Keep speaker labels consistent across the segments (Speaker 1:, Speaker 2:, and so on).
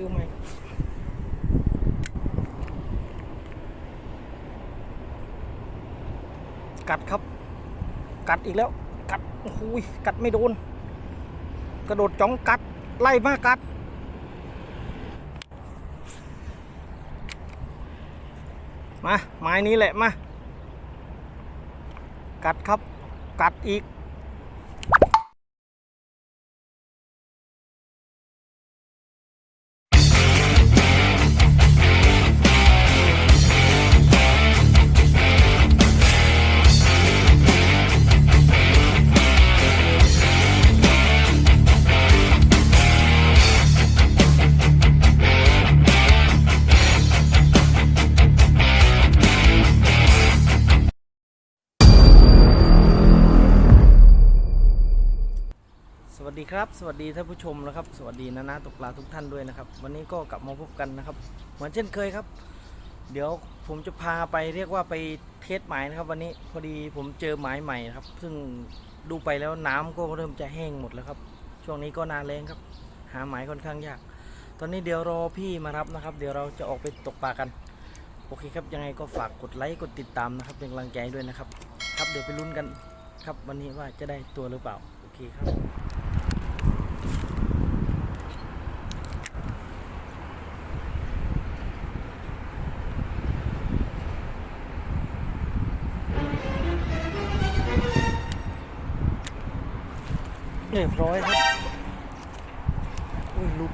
Speaker 1: ดูไหมกัดครับ กัดอีกแล้ว กัดโอ้โหยกัดไม่โดน กระโดดจ้องกัด ไล่มากัด มาไม้นี้แหละมา กัดครับ กัดอีก ครับ สวัสดีท่านผู้ชมนะครับ สวัสดีนะนะตกปลาทุกท่านด้วยนะครับ วันนี้ก็กลับมาพบกันนะครับ เหมือนเช่นเคยครับ เดี๋ยวผมจะพาไปเรียกว่าไปเทสหมายนะครับ วันนี้พอดีผมเจอหมายใหม่นะครับ ซึ่งดูไปแล้วน้ำก็เริ่มจะแห้งหมดแล้วครับ ช่วงนี้ก็นาแรงครับ หาหมายค่อนข้างยาก ตอนนี้เดี๋ยวรอพี่มารับนะครับ เดี๋ยวเราจะออกไปตกปลากัน โอเคครับ ยังไงก็ฝากกดไลค์กดติดตามนะครับเป็นกำลังใจด้วยนะครับ ครับเดี๋ยวไปลุ้นกันครับวันนี้ว่าจะได้ตัวหรือเปล่าโอเคครับ รียบร้อยครับ อุ้ยลุก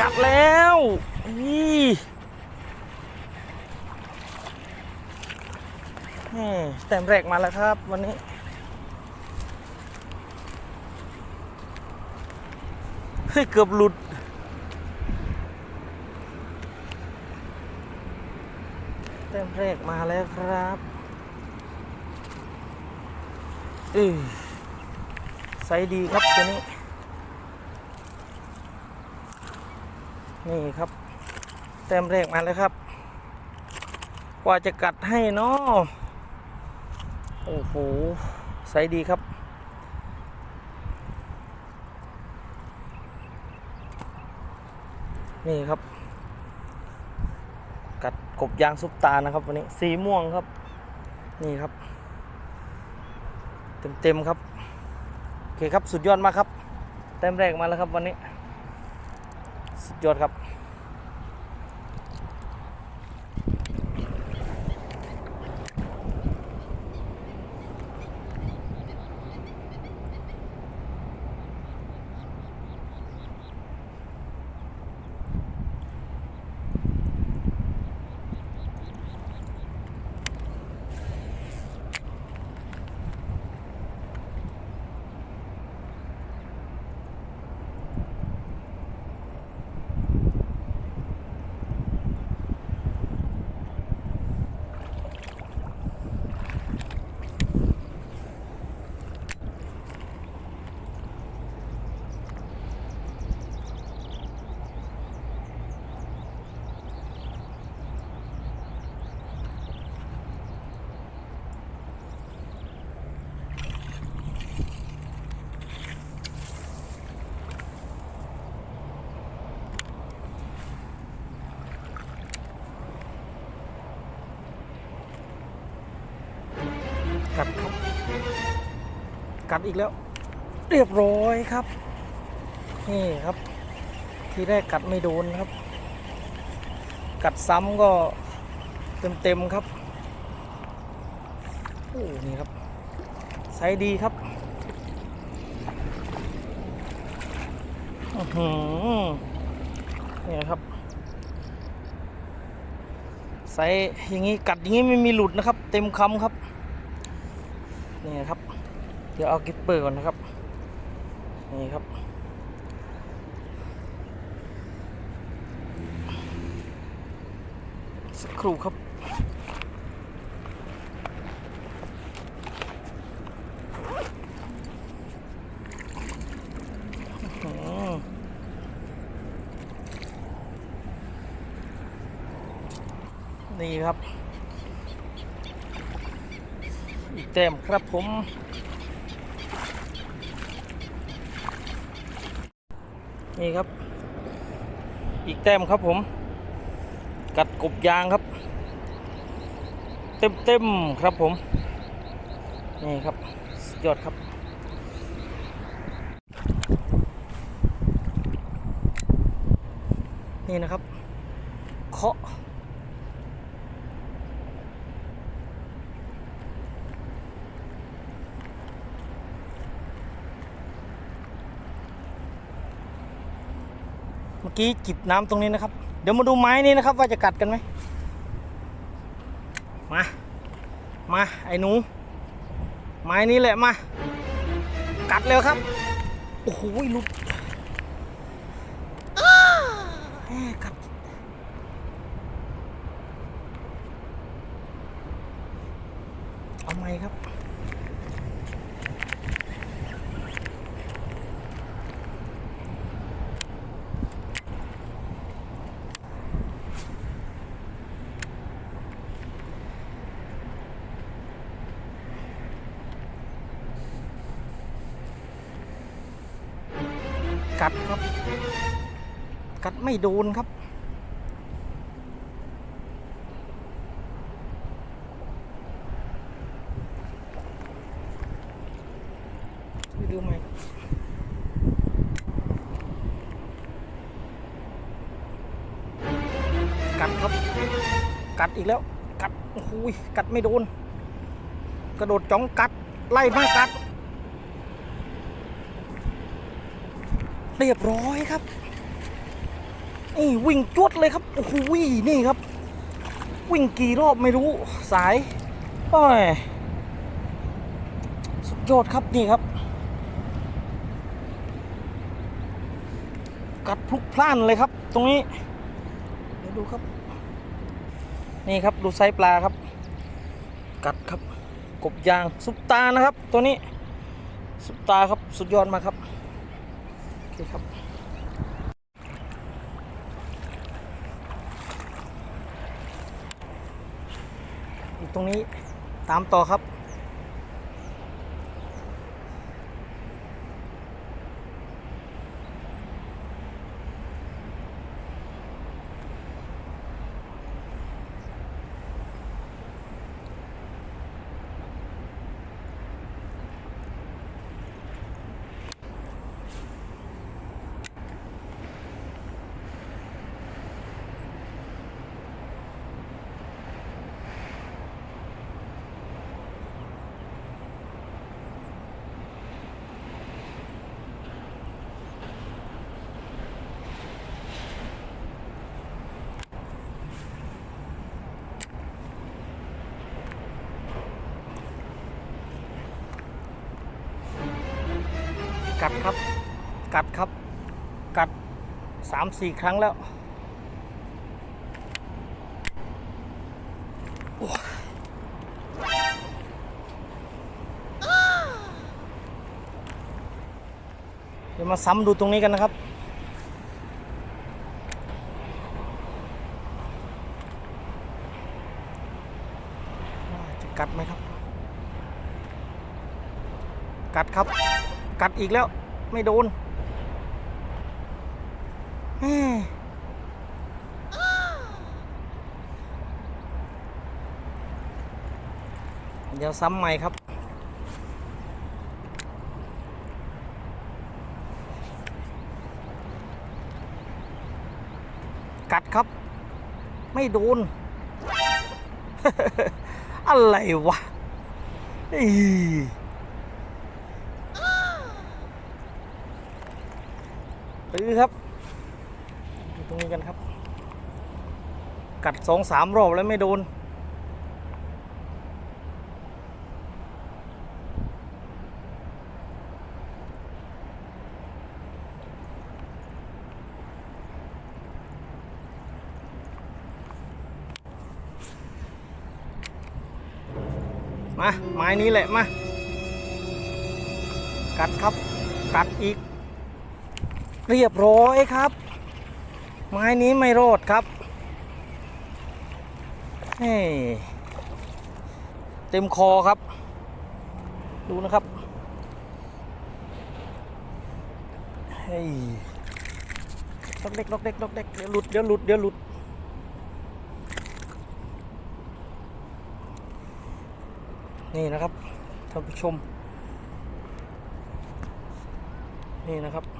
Speaker 1: กลับแล้วนี่แหม่ แต้มแรกมาแล้วครับ วันนี้ เฮ้ย เกือบหลุด แต้มแรกมาแล้วครับเออไซส์ดีครับตัวนี้ นี่ครับ แต้มแรกมาแล้วครับ กว่าจะกัดให้เนาะ โอ้โหไซส์ดีครับ นี่ครับ กัดกบยางซุปตานะครับวันนี้สีม่วงครับ นี่ครับ เต็มๆครับ โอเคครับสุดยอดมากครับแต้มแรกมาแล้วครับวันนี้ สุดยอดครับ กัดอีกแล้ว เรียบร้อยครับ นี่ครับ ทีแรกกัดไม่โดนครับ กัดซ้ำก็เต็มๆครับโอ้นี่ครับไซส์ดีครับอือหือนี่ครับไซส์อย่างนี้กัดอย่างนี้ไม่มีหลุดนะครับ เต็มคำครับนี่ครับ เดี๋ยวเอากิปเปอร์ก่อนนะครับ นี่ครับ สักครู่ครับอืมนี่ครับ อีกแต้มครับผม นี่ครับ อีกแต้มครับผม กัดกบยางครับ เต็มเต็มๆครับผม นี่ครับสยอดครับนี่นะครับ เคาะ มื่อกี้จิบน้ำตรงนี้นะครับ เดี๋ยวมาดูไม้นี้นะครับ ว่าจะกัดกันไหมมามาไอ้หนู ไม้นี้แหละมา กัดเร็วครับ โอ้โหหลุดแหม่กัด เอาไหมครับ กัดครับ กัดไม่โดนครับ ดูไหมกัดครับ กัดอีกแล้ว กัดโอ้ยกัดไม่โดน กระโดดจ้องกัด ไล่มากัด เรียบร้อยครับนี่วิ่งจวดเลยครับโอ้โหนี่ครับ วิ่งกี่รอบไม่รู้สายโอ้ยสุดยอดครับนี่ครับ กัดพลุกพล่านเลยครับ ตรงนี้เดี๋ยวดูครับ นี่ครับดูไซส์ปลาครับ กัดครับกบยางซุปตานะครับ ตัวนี้ซุปตาครับสุดยอดมากครับ โอเคครับอีกตรงนี้ตามต่อครับ กัดครับ กัดครับ กัดสามสี่ครั้งแล้วโอ้ยเดี๋ยวมาซ้ำดูตรงนี้กันนะครับ จะกัดไหมครับ กัดครับ กัดอีกแล้ว ไม่โดนเดี๋ยวซ้ำใหม่ครับ กัดครับ ไม่โดน อะไรวะ อีตื้อครับดูตรงนี้กันครับ กัดสองสามรอบแล้วไม่โดน มา ไม้นี้แหละมา กัดครับ กัดอีก เรียบร้อยครับ ไม้นี้ไม่รอดครับเฮ้ยเต็มคอครับ ดูนะครับเฮ้ยล็อกเด็กล็อกเด็กล็อกเด็กเดี๋ยวหลุดเดี๋ยวหลุดเดี๋ยวหลุดนี่นะครับท่านผู้ชม นี่นะครับ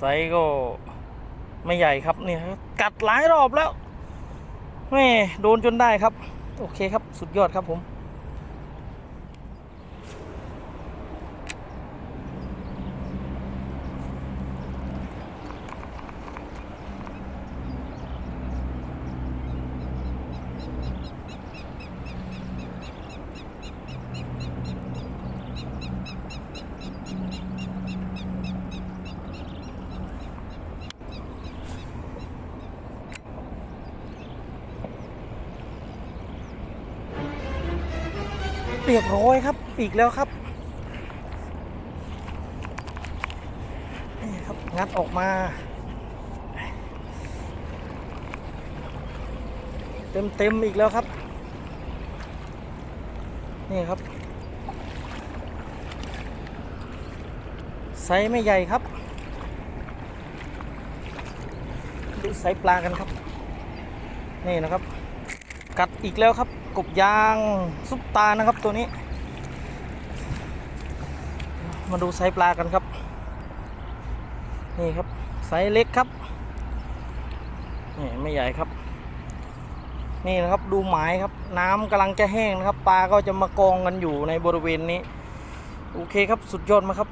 Speaker 1: ไซส์ก็ไม่ใหญ่ครับเนี่ยกัดหลายรอบแล้วแม่โดนจนได้ครับ โอเคครับสุดยอดครับผม เรียบร้อยครับ อีกแล้วครับนี่ครับ งัดออกมา เต็มเต็มอีกแล้วครับ นี่ครับ ไซส์ไม่ใหญ่ครับดูไซส์ปลากันครับ นี่นะครับ กัดอีกแล้วครับ กบยางซุปตานะครับตัวนี้ มาดูไซส์ปลากันครับ นี่ครับไซส์เล็กครับนี่ไม่ใหญ่ครับ นี่นะครับดูหมายครับ น้ำกำลังจะแห้งนะครับ ปลาก็จะมากองกันอยู่ในบริเวณนี้ โอเคครับสุดยอดมากครับ